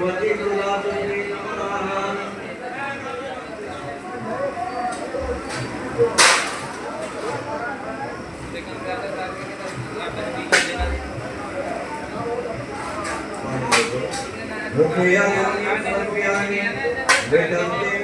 Mukhiya, Vedante,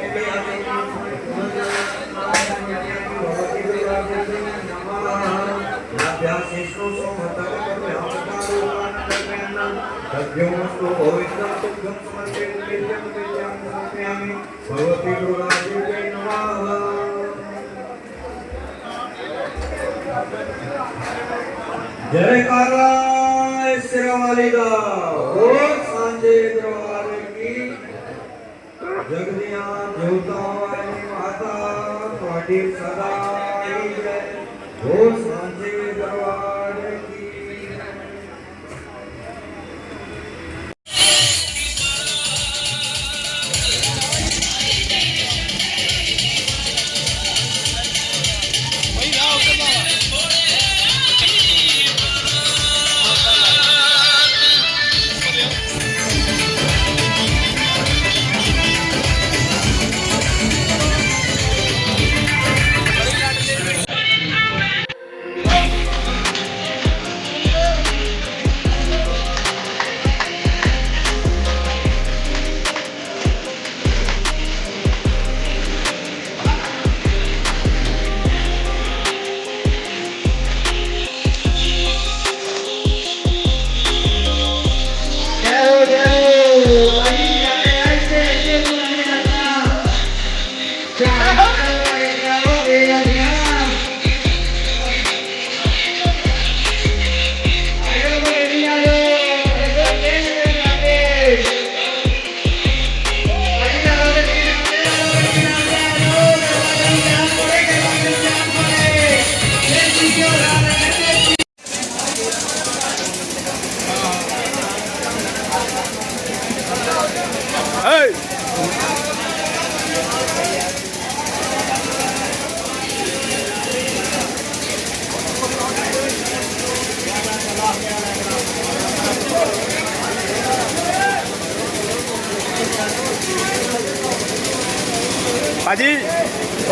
सद्योमस्तु पवित्रं तुभ्यं समर्पयामि वेद्यं वेद्यं समर्पयामि भगवती दुर्गादेवी नमः जयकारा सिरवाली दा बोल सांझे दरबार की ਜਗਦੀਆਂ ਜੋਤਾਂ ਵਾਲੀ ਮਾਤਾ ਤੁਹਾਡੀ ਸਦਾ ਹੀ ਜੈ ਹੋ ਸਾਂਝੇ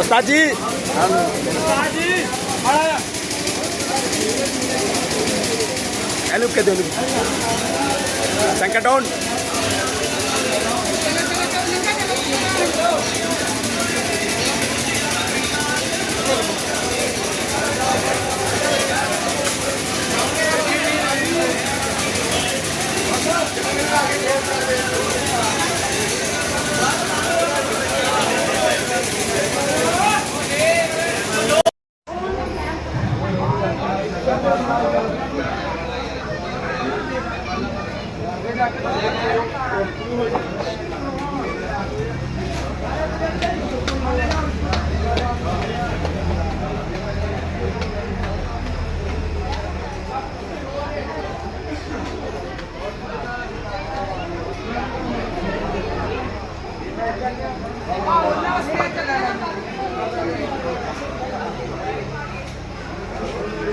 ਉਸਤਾਦ ਜੀ ਉਸਤਾਦ ਜੀ। ਇਹਨੂੰ ਕਹਦੇ ਉਹਨੂੰ ਸੰਕਟੋਨ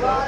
Bye.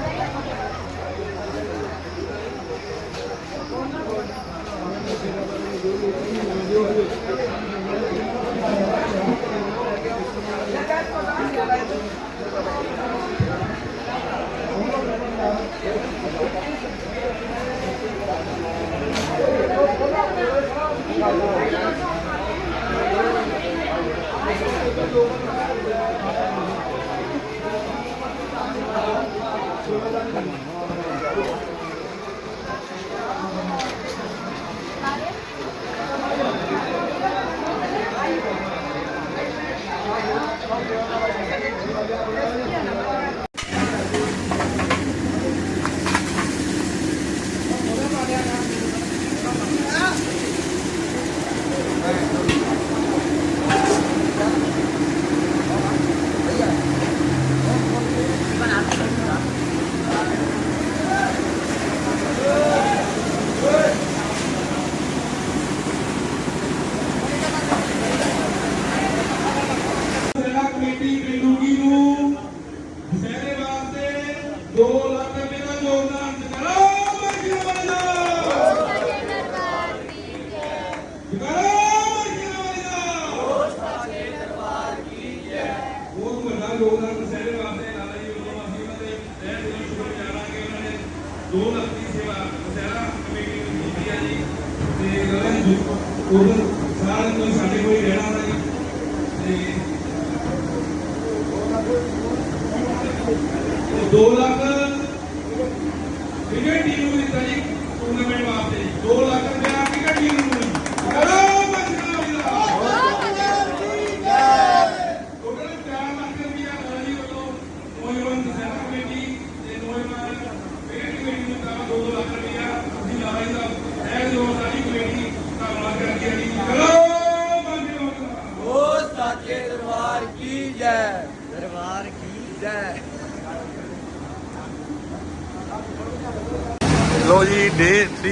ਜੀ ਡੇ 3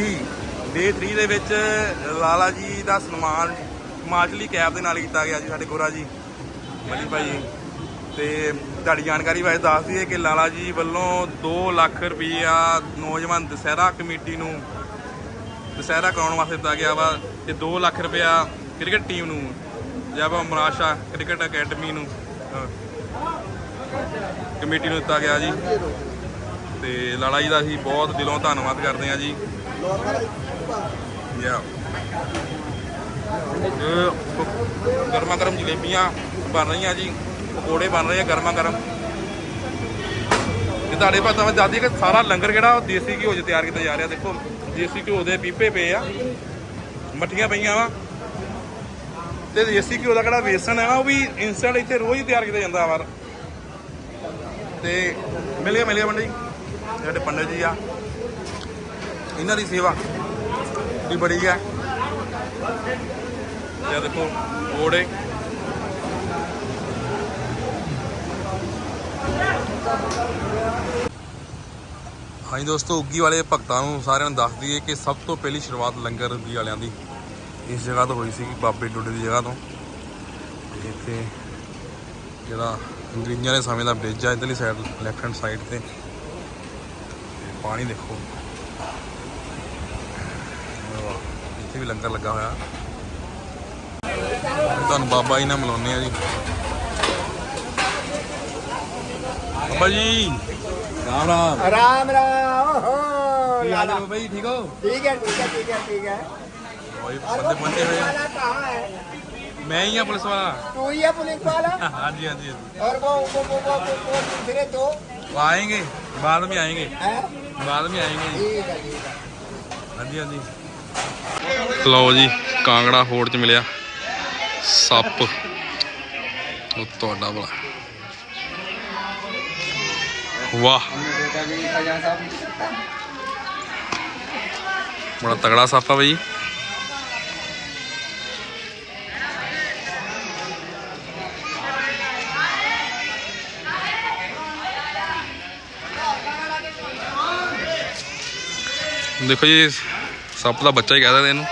ਡੇ 3 ਦੇ ਵਿੱਚ ਲਾਲਾ ਜੀ ਦਾ ਸਨਮਾਨ ਮਾਜਲੀ ਕੈਬ ਦੇ ਨਾਲ ਕੀਤਾ ਗਿਆ ਜੀ, ਸਾਡੇ ਗੋਰਾ ਜੀ ਮਲੀ ਭਾਈ ਤੇ ਤੁਹਾਡੀ ਜਾਣਕਾਰੀ ਵਾਸਤੇ ਦੱਸ ਦਈਏ ਕਿ ਲਾਲਾ ਜੀ ਵੱਲੋਂ 2 ਲੱਖ ਰੁਪਈਆ ਨੌਜਵਾਨ ਦਸਹਿਰਾ ਕਮੇਟੀ ਨੂੰ ਦਸਹਿਰਾ ਕਰਾਉਣ ਵਾਸਤੇ ਦਿੱਤਾ ਗਿਆ ਵਾ ਤੇ 2 ਲੱਖ ਰੁਪਇਆ ਕ੍ਰਿਕਟ ਟੀਮ ਨੂੰ ਜਾਂ ਵਾ ਮਰਾਸ਼ਾ ਕ੍ਰਿਕਟ ਅਕੈਡਮੀ ਨੂੰ ਕਮੇਟੀ ਨੂੰ ਦਿੱਤਾ ਗਿਆ ਜੀ। ਤੇ ਲਾਲਾ ਜੀ ਦਾ ਅਸੀਂ ਬਹੁਤ ਦਿਲੋਂ ਧੰਨਵਾਦ ਕਰਦੇ ਹਾਂ ਜੀ। ਯਾ ਗਰਮਾ ਗਰਮ ਜਲੇਬੀਆਂ ਬਣ ਰਹੀਆਂ ਜੀ, ਪਕੌੜੇ ਬਣ ਰਹੇ ਆ ਗਰਮਾ ਗਰਮ। ਇਹ ਤੁਹਾਡੇ ਪਤਾ ਮੈਂ ਦੱਸਦੀ ਕਿ ਸਾਰਾ ਲੰਗਰ ਜਿਹੜਾ ਦੇਸੀ ਘਿਓ 'ਚ ਤਿਆਰ ਕੀਤਾ ਜਾ ਰਿਹਾ। ਦੇਖੋ, ਦੇਸੀ ਘਿਓ ਦੇ ਪੀਪੇ ਪਏ ਆ, ਮੱਠੀਆਂ ਪਈਆਂ ਵਾ। ਤੇ ਦੇਸੀ ਘਿਓ ਦਾ ਕਿਹੜਾ ਵੇਸਣ ਹੈ ਉਹ ਵੀ ਇਨਸਟੈਂਟ ਇੱਥੇ ਰੋਜ਼ ਹੀ ਤਿਆਰ ਕੀਤਾ ਜਾਂਦਾ ਵਾ। ਤੇ ਮਿਲ ਗਿਆ ਮਿਲ ਗਿਆ ਪੰਡਿਤ ਜੀ ਸਾਡੇ ਪੰਡਿਤ ਜੀ ਆ, ਇਹਨਾਂ ਦੀ ਸੇਵਾ ਵੀ ਬੜੀ ਆ ਇਹ ਦੇਖੋ ਕੋੜੇ ਹਾਂਜੀ ਦੋਸਤੋ, ਉੱਗੀ ਵਾਲੇ ਭਗਤਾਂ ਨੂੰ ਸਾਰਿਆਂ ਨੂੰ ਦੱਸ ਦਈਏ ਕਿ ਸਭ ਤੋਂ ਪਹਿਲੀ ਸ਼ੁਰੂਆਤ ਲੰਗਰ ਦੀ ਵਾਲਿਆਂ ਦੀ ਇਸ ਜਗ੍ਹਾ ਤੋਂ ਹੋਈ ਸੀ, ਬਾਬੇ ਡੋਡੇ ਦੀ ਜਗ੍ਹਾ ਤੋਂ। ਇੱਥੇ ਜਿਹੜਾ ਅੰਗਰੇਜ਼ਾਂ ਦੇ ਸਮੇਂ ਦਾ ਬ੍ਰਿਜ ਆ, ਇਧਰਲੀ ਸਾਈਡ ਲੈਫਟ ਹੈਂਡ ਸਾਈਡ ਤੇ। ਪਾਣੀ ਦੇਖੋ ਵਾਹ, ਇੱਥੇ ਵੀ ਲੰਗਰ ਲੱਗਾ ਹੋਇਆ ਤੇ ਤੁਹਾਨੂੰ ਬਾਬਾ ਜੀ ਨਾਲ ਮਿਲਾਉਂਦੇ ਆ ਜੀ ਬਾਬਾ ਜੀ ਰਾਮ ਰਾਮ राम राम हो ਕੀ ਹਾਲ ਹੈ लाला ਬਾਬਾ ਜੀ ਠੀਕ ਹੋ ठीक है ठीक है ठीक है ठीक है ਓਏ और ਬੰਦੇ वो ਪਹੁੰਚੇ पुलिस ਹੋਏ ਆ वाला कहाँ है ਮੈਂ ਹੀ ਆ ਪੁਲਿਸ ਵਾਲਾ तू ही है पुलिस वाला ਹਾਂਜੀ ਹਾਂਜੀ ਹਾਂਜੀ। और वो वो वो वो वो वो दूसरे दो वो आएंगे बाद में आएंगे हैं बाद में आएंगे जी ठीक है ठीक है ਹਾਂਜੀ ਹਾਂਜੀ ਲਓ ਜੀ ਕਾਂਗੜਾ ਫੋਰਟ ਚ ਮਿਲਿਆ ਸੱਪ ਉਹ ਤੁਹਾਡਾ ਭਲਾ ਵਾਹ ਬੜਾ ਤਗੜਾ ਸੱਪ ਆ ਬਈ ਦੇਖੋ ਜੀ ਸੱਪ ਦਾ ਬੱਚਾ ਹੀ ਕਹਿ ਦਿੰਦੇ ਇਹਨੂੰ।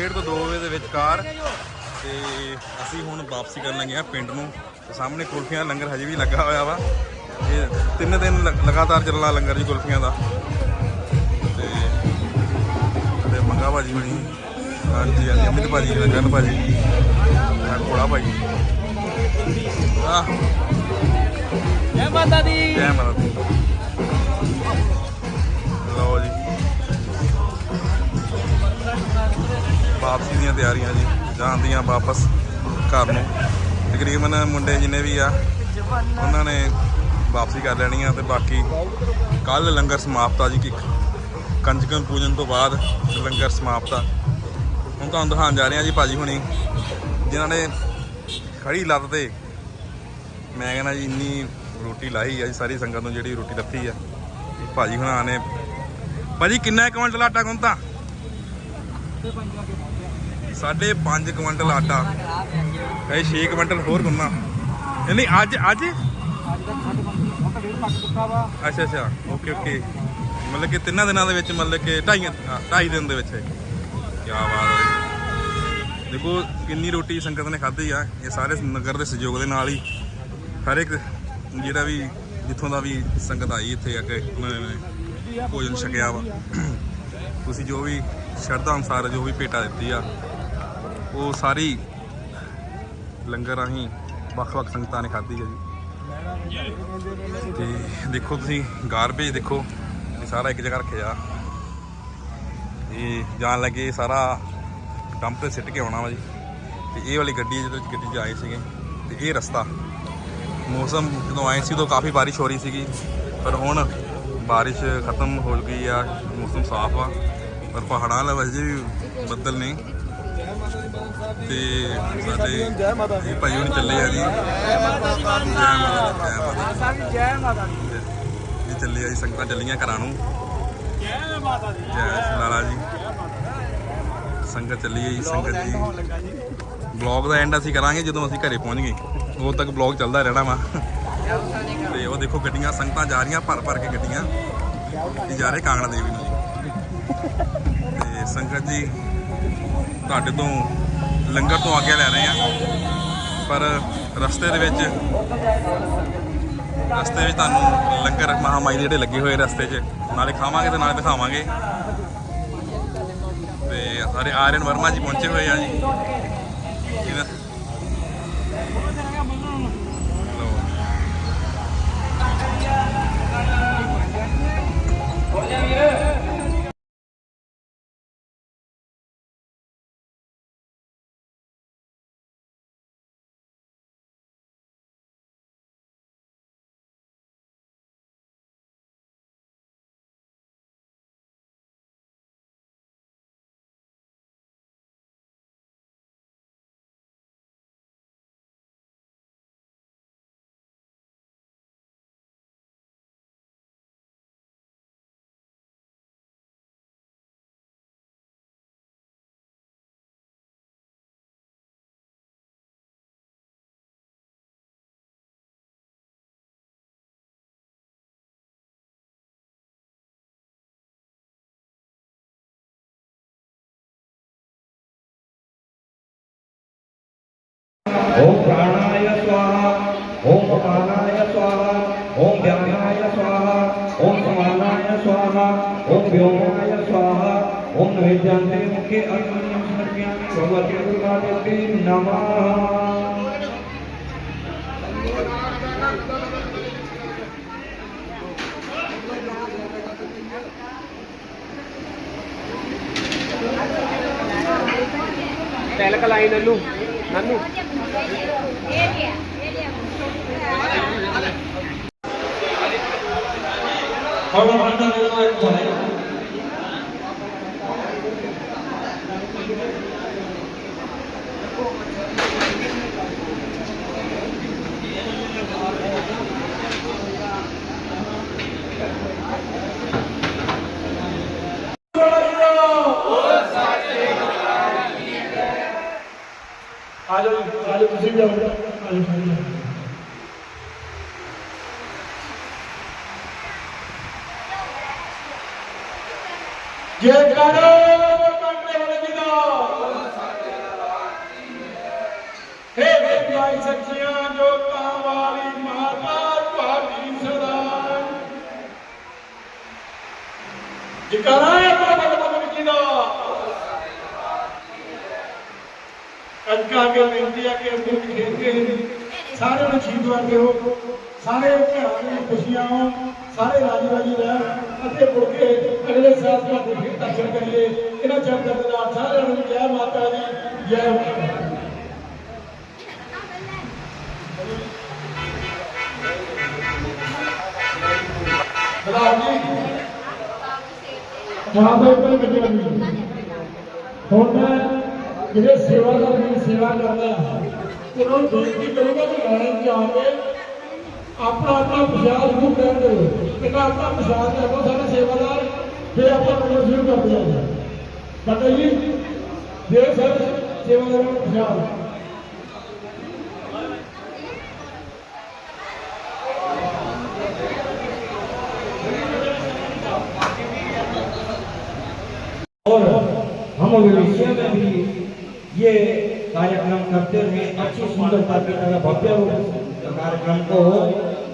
ਡੇਢ ਤੋਂ 2 ਵਜੇ ਦੇ ਵਿਚਕਾਰ ਤੇ ਅਸੀਂ ਹੁਣ ਵਾਪਸੀ ਕਰਨ ਲੱਗੇ ਆ ਪਿੰਡ ਨੂੰ। ਤੇ ਸਾਹਮਣੇ ਕੁਲਫੀਆਂ ਲੰਗਰ ਹਜੇ ਵੀ ਲੱਗਾ ਹੋਇਆ ਵਾ। ਇਹ ਤਿੰਨ ਦਿਨ ਲਗਾਤਾਰ ਚੱਲਣਾ ਲੰਗਰ ਜੀ ਕੁਲਫੀਆਂ ਦਾ। ਤੇ ਤੇ ਮੰਗਾ ਭਾਜੀ ਬਣੀ ਹਾਂਜੀ ਹਾਂਜੀ ਅਮਿਤ ਭਾਜੀ ਗਗਨ ਭਾਜੀ ਕੋਲਾ ਭਾਜੀ ਆਹ। ਜੈ ਮਾਤਾ ਦੀ। ਜੈ ਮਾਤਾ ਦੀ। ਵਾਪਸੀ ਦੀਆਂ ਤਿਆਰੀਆਂ ਜੀ, ਜਾਣ ਦੀਆਂ ਵਾਪਸ ਘਰ ਨੂੰ। ਤਕਰੀਬਨ ਮੁੰਡੇ ਜਿੰਨੇ ਵੀ ਆ, ਉਹਨਾਂ ਨੇ ਵਾਪਸੀ ਕਰ ਲੈਣੀ ਆ ਤੇ ਬਾਕੀ ਕੱਲ ਲੰਗਰ ਸਮਾਪਤ ਆ ਜੀ ਕਿ ਕੰਜਕਨ ਪੂਜਨ ਤੋਂ ਬਾਅਦ ਲੰਗਰ ਸਮਾਪਤ ਆ। ਹੁਣ ਤੁਹਾਨੂੰ ਦਿਖਾਉਣ ਜਾ ਰਹੇ ਆ ਜੀ ਭਾਜੀ ਹੁਣੀ, ਜਿਨ੍ਹਾਂ ਨੇ ਖੜੀ ਲੱਤ ਤੇ ਮੈਂ ਕਹਿੰਦਾ ਜੀ ਇੰਨੀ ਰੋਟੀ ਲਾਈ ਆ ਜੀ, ਸਾਰੀ ਸੰਗਤ ਨੂੰ ਜਿਹੜੀ ਰੋਟੀ ਲੱਥੀ ਆ। ਭਾਜੀ ਹੁਣਾਂ ਨੇ ਭਾਜੀ ਕਿੰਨਾ ਕੁਇੰਟਲ ਆਟਾ ਗੁੰਨਤਾ? 5.5 ਕੁਇੰਟਲ ਆਟਾ। ਇਹ 6 ਕੁਇੰਟਲ ਹੋਰ ਗੁੰਨਾ ਨਹੀਂ ਅੱਜ ਅੱਜ? ਅੱਛਾ ਅੱਛਾ। Okay okay. ਮਤਲਬ ਕਿ ਤਿੰਨਾਂ ਦਿਨਾਂ ਦੇ ਵਿੱਚ ਮਤਲਬ ਕਿ ਢਾਈ ਢਾਈ ਦਿਨ ਦੇ ਵਿੱਚ। ਕੀ ਬਾਤ ਹੈ ਦੇਖੋ, ਕਿੰਨੀ ਰੋਟੀ ਸੰਗਤ ਨੇ ਖਾਧੀ ਆ। ਇਹ ਸਾਰੇ ਨਗਰ ਦੇ ਸਹਿਯੋਗ ਦੇ ਨਾਲ ਹੀ ਹਰ ਇੱਕ ਜਿਹੜਾ ਵੀ, ਜਿੱਥੋਂ ਦਾ ਵੀ ਸੰਗਤ ਆਈ ਇੱਥੇ ਆ ਕੇ, ਉਹਨਾਂ ਨੇ ਭੋਜਨ ਛਕਿਆ ਵਾ। ਤੁਸੀਂ ਜੋ ਵੀ ਸ਼ਰਧਾ ਅਨਸਾਰ ਜੋ ਵੀ ਭੇਟਾ ਦਿੱਤੀ ਆ ਉਹ ਸਾਰੀ ਲੰਗਰ ਰਾਹੀਂ ਵੱਖ-ਵੱਖ ਸੰਗਤਾਂ ਨੇ ਖਾਧੀ ਹੈ ਜੀ। ਤੇ ਦੇਖੋ ਤੁਸੀਂ ਗਾਰਬੇਜ ਦੇਖੋ, ਇਹ ਸਾਰਾ ਇੱਕ ਜਗ੍ਹਾ ਰੱਖਿਆ। ਇਹ ਜਾਣ ਲੱਗੇ ਸਾਰਾ ਡੰਪ ਤੇ ਸਿੱਟ ਕੇ ਆਉਣਾ ਵਾ ਜੀ। ਤੇ ਇਹ ਵਾਲੀ ਗੱਡੀ ਹੈ ਜਿਹਦੇ ਵਿੱਚ ਗੱਡੀ 'ਚ ਆਏ ਸੀਗੇ। ਤੇ ਇਹ ਰਸਤਾ। ਮੌਸਮ ਜਦੋਂ ਆਏ ਸੀ ਉਦੋਂ ਕਾਫੀ ਬਾਰਿਸ਼ ਹੋ ਰਹੀ ਸੀਗੀ। ਪਰ ਹੁਣ ਬਾਰਿਸ਼ ਖਤਮ ਹੋ ਗਈ ਆ, ਮੌਸਮ ਸਾਫ਼ ਆ। ਪਰ ਪਹਾੜਾਂ ਵਾਲੇ ਵਜੇ ਵੀ ਬੱਦਲ ਨੇ। ਤੇ ਸਾਡੇ ਜੈ ਮਾਤਾ ਦੀ ਭਾਈ ਹੁਣ ਚੱਲੇ ਆ ਜੀ। ਜੈ ਮਾਤਾ ਦੀ। ਮਾਤਾ ਦੀ ਜੈ ਮਾਤਾ ਦੀ ਇਹ ਚੱਲੇ ਆ ਜੀ ਸੰਗਤਾਂ ਚੱਲੀਆਂ ਘਰਾਂ ਨੂੰ। ਜੈ ਮਾਤਾ ਦੀ। ਜੈ ਲਾਲਾ ਜੀ। ਸੰਗਤ ਚੱਲੀ ਹੈ ਜੀ ਸੰਗਤ ਜੀ। ਬਲੌਗ ਦਾ ਐਂਡ ਅਸੀਂ ਕਰਾਂਗੇ ਜਦੋਂ ਅਸੀਂ ਘਰੇ ਪਹੁੰਚ ਗਏ। ਉਦੋਂ ਤੱਕ ਬਲੌਗ ਚੱਲਦਾ ਰਹਿਣਾ ਵਾ। ਤੇ ਉਹ ਦੇਖੋ ਗੱਡੀਆਂ ਸੰਗਤਾਂ ਜਾ ਰਹੀਆਂ ਭਰ ਭਰ ਕੇ ਗੱਡੀਆਂ। ਜਾ ਰਹੇ ਕਾਂਗੜਾ ਦੇਵੀ ਨੂੰ। ਤੇ ਸੰਗਤ ਜੀ ਤੁਹਾਡੇ ਤੋਂ ਲੰਗਰ ਤੋਂ ਆਗਿਆ ਲੈ ਰਹੇ ਆ ਪਰ ਰਸਤੇ ਦੇ ਵਿੱਚ ਰਸਤੇ ਵਿੱਚ ਤੁਹਾਨੂੰ ਲੰਗਰ ਮਹਾਮਾਈ ਦੇ ਜਿਹੜੇ ਲੱਗੇ ਹੋਏ ਰਸਤੇ 'ਚ, ਨਾਲੇ ਖਾਵਾਂਗੇ ਤੇ ਨਾਲੇ ਦਿਖਾਵਾਂਗੇ। ਤੇ ਹਰੇ ਆਰਨ ਵਰਮਾ ਜੀ ਪਹੁੰਚੇ ਹੋਏ ਆ ਜੀ। ஓம் பிராணாய சுவாகா ஓம் அபானாய சுவாகா ஓம் வியானாய சுவாகா ஓம் சமானாய சுவாகா ஓம் வியோமாய சுவாகா ஓம் நைத்யாந்தே முக்கே அர்மணியம் சமர்ப்பியாமி பகவதி துர்காதேவி நமः తెలకలు ఐదలు નાનું. ਆ ਜਾਓ ਤੁਸੀਂ ਸਾਰੇ ਜਾਓ। ਜੇ ਕਰੋ ਕੰਡੇ ਵਾਲੇ ਜੀ ਹੇ ਵੇਖਾਈ ਸੱਚੀਆਂ ਜੋਤਾਂ ਵਾਲੀ ਮਾਤਾ ਤੁਹਾਡੀ ਸਦਾ ਜਕਾਰਾ ਹੈ ਬਾਬਾ ਬਾਬਾ ਜੀ ਦਾ ਅਜਕਾ ਕੇ ਬੇਨਤੀ ਹੈ ਕਿ ਮੁੱਖ ਖੇਡ ਕੇ ਸਾਰੇ ਨੂੰ ਆਸ਼ੀਰਵਾਦ ਦਿਓ ਸਾਰੇ ਘਰਾਂ ਨੂੰ ਖੁਸ਼ੀਆਂ ਆਉਣ ਸਾਰੇ ਰਾਜੀ ਰਾਜੀ ਰਹਿਣ ਅਤੇ ਮੁੜ ਕੇ ਅਗਲੇ ਸਾਲ ਤੁਹਾਡੇ ਫਿਰ ਦਰਸ਼ਨ ਕਰੀਏ ਇਹਨਾਂ ਚੰਦਰ ਦੇ ਨਾਲ ਸਾਰਿਆਂ ਨੂੰ ਜੈ ਮਾਤਾ ਦੀ ਜੈ ਮਾਤਾ ਦੀ। ਬਲਾਓ ਜੀ ਜਹਾਂ ਤੋਂ ਉੱਪਰ ਗੱਡੀ ਲੱਗੀ ਹੁਣ ਮੈਂ ਜਿਹੜੇ ਸੇਵਾਦਾਰ ਦੀ ਸੇਵਾ ਕਰਦਾ ਉਹਨਾਂ ਨੂੰ ਬੇਨਤੀ ਕਰੂੰਗਾ ਕਿ ਲਾਈਨ 'ਚ ਆ ਕੇ ਆਪਣਾ ਆਪਣਾ ਪ੍ਰਸ਼ਾਦ ਜ਼ਰੂਰ ਕਰਨ ਦੇ। ਕਿੰਨਾ ਆਪਣਾ ਪ੍ਰਸ਼ਾਦ ਕਰੋ ਸਾਰੇ ਸੇਵਾਦਾਰ ਫਿਰ ਆਪਾਂ ਕੰਮ ਸ਼ੁਰੂ ਕਰਦੇ ਹਾਂ ਪਤਾ ਜੀ ਦੇ ਸਾਰੇ ਸੇਵਾਦਾਰਾਂ ਨੂੰ ਪ੍ਰਸ਼ਾਦ। कार्यक्रम करते रहे अच्छी सुंदरता की तरह भव्य कार्यक्रम को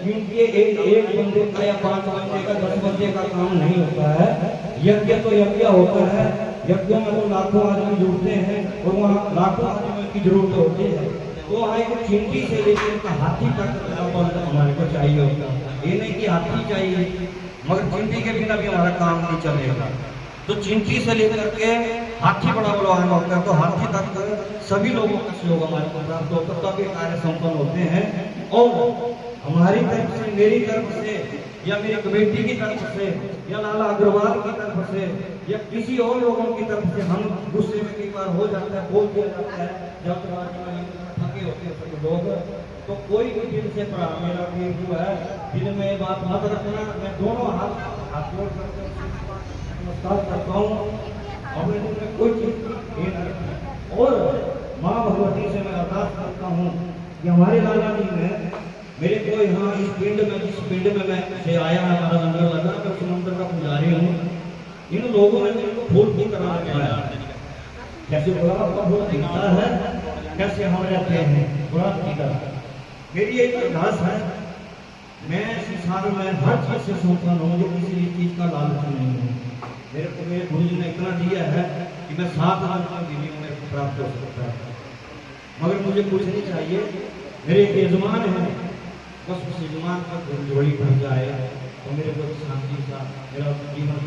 क्योंकि एक एक बंदे का या पाँच बंदे का, दस बंदे का काम नहीं होता है। यज्ञ तो यज्ञ होता है। यज्ञों में तो लाखों आदमी जुड़ते हैं और वहाँ लाखों आदमियों की ज़रूरत होती है। तो वहाँ एक चिंटी से लेकर हाथी तक का बंद हमारे को चाहिए होता ये नहीं कि हाथी चाहिए, मगर चिंटी के बिना भी हमारा काम नहीं चलेगा। तो चिंटी से लेकर के हाथी बड़ा बलवान होता है तो हाथी तक सभी लोगों का सहयोग हमारे को प्राप्त होता है तब ये कार्य संपन्न होते हैं। और हमारी तरफ़ से, मेरी तरफ़ से, या मेरी कमेटी की तरफ़ से, या लाला अग्रवाल की तरफ़ से, या किसी और लोगों की तरफ़ से हम गुस्से में कई बार हो जाता है, बोल दिया जाता है, जब थके होते हैं सभी लोग। तो कोई भी दिल से पड़ा मेरा भी जो है दिल में बात मत रखना। मैं दोनों हाथ हाथ जोड़ करके नमस्कार करता हूँ। और मैं कोई चीज़ ये न और माँ भगवती से मैं अरदास करता हूँ कि हमारे लाला जी में मेरे को यहाँ इस पिंड में जिस पिंड में मैं से आया है हमारा लंगर लगा मैं उस मंदिर का पुजारी हूँ। इन लोगों ने मेरे को फूल की तरह लगाया कैसे गुलाब का फूल दिखता है कैसे हम रहते हैं गुलाब की तरह मेरी एक अरदास है मैं संसार में हर चीज़ से सोचता हूँ मुझे किसी भी चीज़ का लालच नहीं है। मेरे को मेरे गुरु जी ने इतना दिया है कि मैं सात हज़ार का गिरी मेरे को प्राप्त हो सकता है। मगर मुझे कुछ नहीं चाहिए। मेरे यजमान है। बस उस यजमान का जोड़ी बन जाए तो मेरे को शांति का मेरा जीवन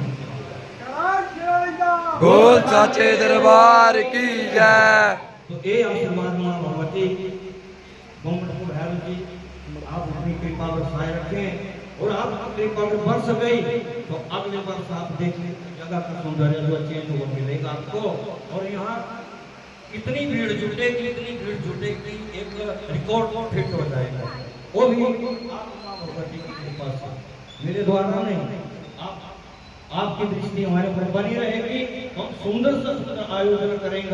गोल चाचे दरबार की जय। तो ये आशीर्वाद भगवती मोहम्मदपुर हैरन जी आप अपनी कृपा बरसाए रखें और आप कृपा बरस गई तो अगले वर्ष आप देख। लें का सौंदर्य जो चेंज हुआ, मिलेगा आपको। और यहाँ इतनी भीड़ जुटेगी इतनी भीड़ जुटेगी एक रिकॉर्ड फिट हो जाएगा। वो भी की मेरे द्वारा नहीं। आप, आपकी दृष्टि हमारे ऊपर बनी रहेगी। हम सुंदर से सुंदर आयोजन करेंगे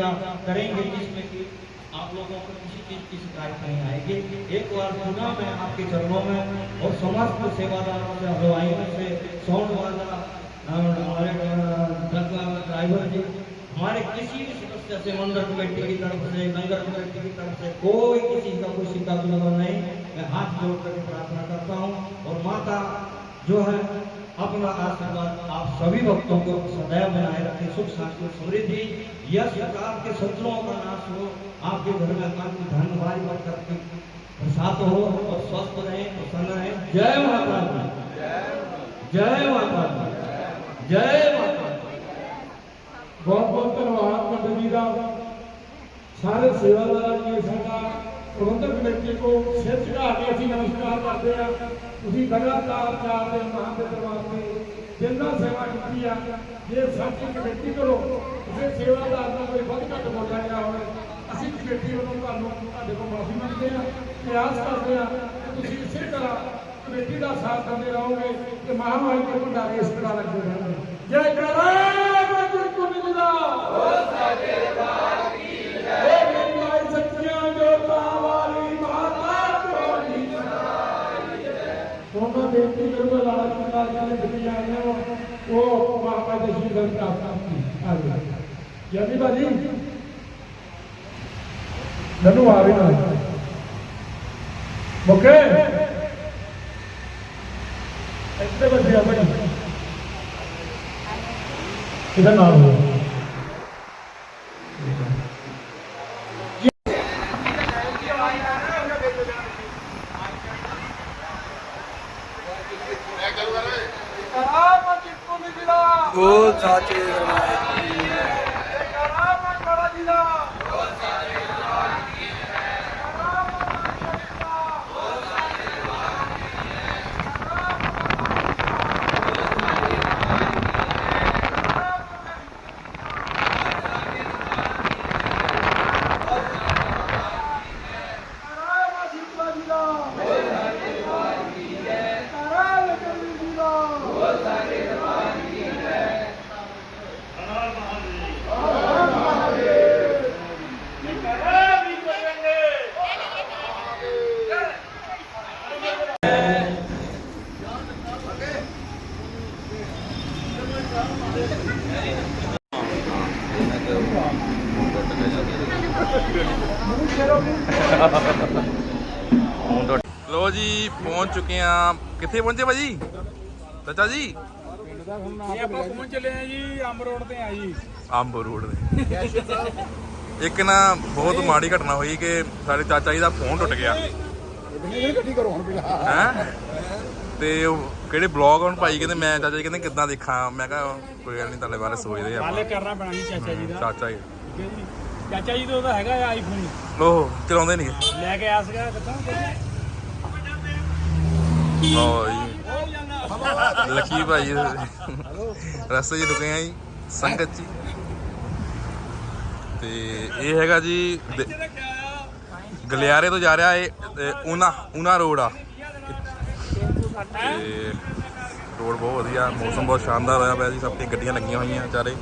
करेंगे जिसमें कि आप लोगों को किसी चीज़ की शिकायत नहीं आएगी। एक बार पुनः मैं आपके चरणों में और समस्त सेवादारों से हलवाइयों से साउंड वाला हमारे ड्राइवर जी, हमारे किसी भी सदस्य से मंडल कमेटी की तरफ़ से नगर कमेटी की तरफ़ से कोई किसी का कोई शिकायत नगर नहीं, मैं हाथ जोड़ करके प्रार्थना करता हूँ। और माता जो है, अपना आशीर्वाद आप सभी भक्तों को सदैव बनाए रखें। सुख शांति समृद्धि, यश प्रकार के शत्रुओं का नाश हो, आपके घर में अन्न धन भारी बढ़ करके प्रसाद हो, और स्वस्थ रहें, प्रसन्न रहें। जय माता जय माता ਜੈ ਮਾਤਾ ਬਹੁਤ ਬਹੁਤ ਧੰਨਵਾਦ ਪੰਡਤ ਜੀ ਦਾ। ਸਾਰੇ ਸੇਵਾਦਾਰਾਂ ਜੀ, ਸਾਡਾ ਪ੍ਰਬੰਧਕ ਕਮੇਟੀ ਕੋ ਸਿਰ ਝੁਕਾ ਕੇ ਅਸੀਂ ਨਮਸਕਾਰ ਕਰਦੇ ਆ ਤੁਸੀਂ ਲਗਾਤਾਰ ਚਾਰ ਦੇ ਮਹਾਂ ਦੇ ਪਰਿਵਾਰ ਤੇ ਜਿੰਨਾ ਸੇਵਾ ਕੀਤੀ ਆ, ਜੇ ਸਾਡੀ ਕਮੇਟੀ ਕਰੋ ਕਿਸੇ ਸੇਵਾਦਾਰ ਦਾ ਕੋਈ ਵੱਧ ਘੱਟ ਬੋਲਿਆ ਗਿਆ ਹੋਵੇ, ਅਸੀਂ ਕਮੇਟੀ ਵੱਲੋਂ ਤੁਹਾਨੂੰ ਤੁਹਾਡੇ ਕੋਲ ਮਾਫੀ ਮੰਗਦੇ ਆ ਪ੍ਰਿਆਸ ਕਰਦੇ ਆ ਕਿ ਤੁਸੀਂ ਇਸੇ ਤਰ੍ਹਾਂ ਕਮੇਟੀ ਦਾ ਸਾਥ ਦਿੰਦੇ ਰਹੋਗੇ ਕਿ ਮਹਾਮਾਰੀ ਦੇ ਭੰਡਾਰੇ ਇਸ ਤਰ੍ਹਾਂ ਲੱਗਦੇ ਰਹਿਣ। ਜੈ ਕਰਾ ਗੁਰਪੁਰਬ ਜੀ ਦਾ ਹੋ ਸਾਡੇ ਦਰਬਾਰ ਕੀ ਜੈ। ਮੇਰੀ ਮਾਈ ਸੱਚੀਆਂ ਜੋਤਾਂ ਵਾਲੀ ਮਾਤਾ ਚੋਰੀ ਉਹਨਾਂ ਬੇਨਤੀ ਕਰੋ ਲਾਲ ਪ੍ਰਕਾਸ਼ ਜੀ ਨੇ ਦਿੱਤੀ ਵਾ, ਉਹ ਮਾਤਾ ਦੇ ਸ਼੍ਰੀ ਗ੍ਰੰਥ ਪ੍ਰਾਪਤ ਆ ਜੀ ਯਾਨੀ ਬਾਜੀ ਨਨੂ ਆ ਰਿਹਾ ਮੁਕੇ? Neden ağlıyor? ਕਿੱਥੇ ਪਹੁੰਚੇ ਭਾਜੀ? ਚਾਚਾ ਜੀ? ਇਹ ਆਪਾਂ ਪਹੁੰਚ ਚੱਲੇ ਆ ਜੀ ਅੰਬ ਰੋਡ ਤੇ ਆ ਜੀ। ਅੰਬ ਰੋਡ ਦੇ ਇੱਕ ਨਾ ਬਹੁਤ ਮਾੜੀ ਘਟਨਾ ਹੋਈ ਕਿ ਸਾਡੇ ਚਾਚਾ ਜੀ ਦਾ ਫੋਨ ਟੁੱਟ ਗਿਆ। ਗੱਡੀ ਕਰੋ ਹੁਣ ਪਿਆ ਹੈ? ਤੇ ਉਹ ਕਿਹੜੇ ਬਲੌਗ ਹੁਣ ਭਾਈ ਕਹਿੰਦੇ ਮੈਂ ਚਾਚਾ ਜੀ ਕਹਿੰਦੇ ਕਿੱਦਾਂ ਦੇਖਾਂ? ਮੈਂ ਕਿਹਾ ਕੋਈ ਗੱਲ ਨਹੀਂ ਤੁਹਾਡੇ ਬਾਰੇ ਸੋਚਦੇ ਆ ਹਾਲੇ ਕਰਨਾ ਪੈਣਾ ਜੀ ਚਾਚਾ ਜੀ ਦਾ। ਚਾਚਾ ਜੀ। ਚਾਚਾ ਜੀ ਦਾ ਉਹਦਾ ਹੈਗਾ ਆਈਫੋਨ ਉਹ ਚਲਾਉਂਦੇ ਨਹੀਂ ਲੈ ਕੇ ਆ ਸੀਗਾ ਕਿੱਥੋਂ? ਲਓ ਜੀ। ਲੱਕੀ ਭਾਈ ਰਸਤੇ 'ਚ ਰੁਕੇ ਆ ਜੀ, ਸੰਗਤ ਜੀ ਤੇ ਇਹ ਹੈਗਾ ਜੀ ਗਲਿਆਰੇ ਤੋਂ ਜਾ ਰਿਹਾ ਇਹ ਇਹ ਊਨਾ ਰੋਡ ਆ। ਤੇ ਰੋਡ ਬਹੁਤ ਵਧੀਆ, ਮੌਸਮ ਬਹੁਤ ਸ਼ਾਨਦਾਰ ਹੋਇਆ ਪਿਆ ਜੀ, ਸਭ ਤੇ ਗੱਡੀਆਂ ਲੱਗੀਆਂ ਹੋਈਆਂ ਚਾਰੇ।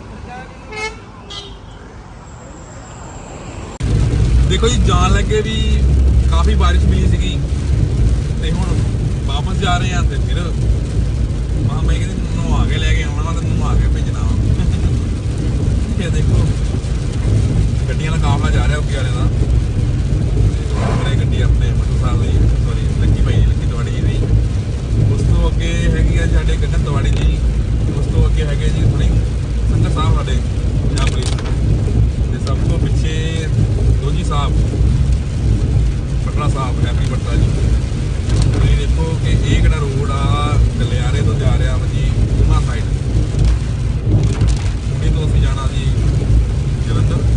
ਦੇਖੋ ਜੀ, ਜਾਣ ਲੱਗੇ ਵੀ ਕਾਫੀ ਬਾਰਿਸ਼ ਮਿਲੀ ਸੀਗੀ। ਤੇ ਹੁਣ ਵਾਪਸ ਜਾ ਰਹੇ ਹਾਂ ਤੇ ਫਿਰ ਮਾਂ ਮੈਂ ਕਹਿੰਦੀ ਨੂੰ ਆ ਕੇ ਲੈ ਕੇ ਆਉਣਾ ਵਾ ਤੇ ਨੂੰ ਆ ਕੇ ਭੇਜਣਾ ਵਾ। ਇਹ ਦੇਖੋ, ਗੱਡੀਆਂ ਦਾ ਕਾਫਲਾ ਜਾ ਰਿਹਾ ਉੱਗੇ ਵਾਲੇ ਦਾ। ਆਪਣੇ ਗੱਡੀ ਆਪਣੇ ਮਟੂ ਸਾਹਿਬ ਦੀ ਸੋਰੀ ਲੱਗੀ ਭਾਈ ਦੀ ਲੱਕੀ ਜੀ ਦੀ ਉਸ ਤੋਂ ਅੱਗੇ ਹੈਗੀ ਆ ਸਾਡੇ ਗੰਨ ਤਵਾੜੀ ਜੀ। ਉਸ ਤੋਂ ਅੱਗੇ ਹੈਗੇ ਜੀ ਥੋੜੀ ਸੰਗਤ ਸਾਹਿਬ ਸਾਡੇ, ਪੰਜਾਬ ਪੁਲਿਸ। ਤੇ ਸਭ ਤੋਂ ਪਿੱਛੇ ਦੋਜੀ ਸਾਹਿਬ, ਪਟਨਾ ਸਾਹਿਬ, ਹੈਪੀ ਪਟਨਾ ਜੀ। ਤੁਸੀਂ ਦੇਖੋ ਕਿ ਇਹ ਕਿਹੜਾ ਰੋਡ ਆ ਕਲਿਆਰੇ ਤੋਂ ਜਾ ਰਿਹਾ ਵਾ ਜੀ ਉਹਨਾਂ ਸਾਈਡ ਉਹਦੇ ਤੋਂ ਅਸੀਂ ਜਾਣਾ ਜੀ, ਜਲੰਧਰ।